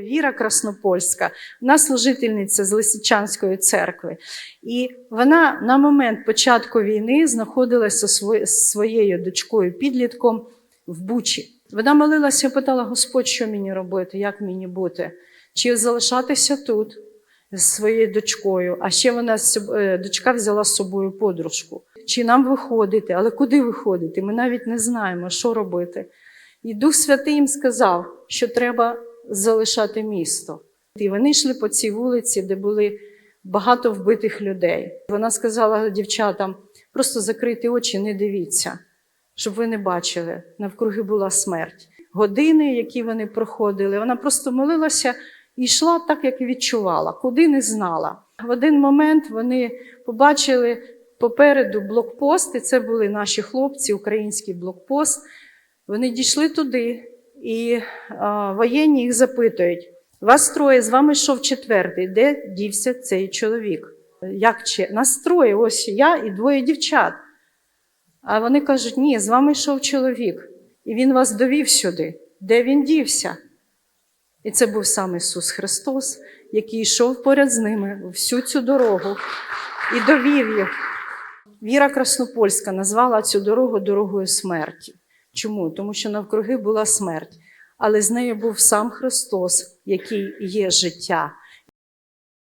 Віра Краснопольська, вона служительниця з Лисичанської церкви. І вона на момент початку війни знаходилася зі своєю дочкою підлітком в Бучі. Вона молилася, і питала: Господь, що мені робити, як мені бути? Чи залишатися тут з своєю дочкою? А ще вона е, дочка взяла з собою подружку. Чи нам виходити? Але куди виходити? Ми навіть не знаємо, що робити. І Дух Святий їм сказав, що треба залишати місто. І вони йшли по цій вулиці, де були багато вбитих людей. Вона сказала дівчатам: просто закрийте очі, не дивіться, щоб ви не бачили. Навкруги була смерть. Години, які вони проходили, вона просто молилася і йшла так, як відчувала, куди не знала. В один момент вони побачили попереду блокпост, і це були наші хлопці, український блокпост. Вони дійшли туди, і а, воєнні їх запитують: вас троє, з вами йшов четвертий, де дівся цей чоловік? Як чи? Нас троє, ось я і двоє дівчат. А вони кажуть: ні, з вами йшов чоловік, і він вас довів сюди. Де він дівся? І це був сам Ісус Христос, який йшов поряд з ними всю цю дорогу і довів їх. Віра Краснопольська назвала цю дорогу дорогою смерті. Чому? Тому що навкруги була смерть, але з нею був сам Христос, який є життя.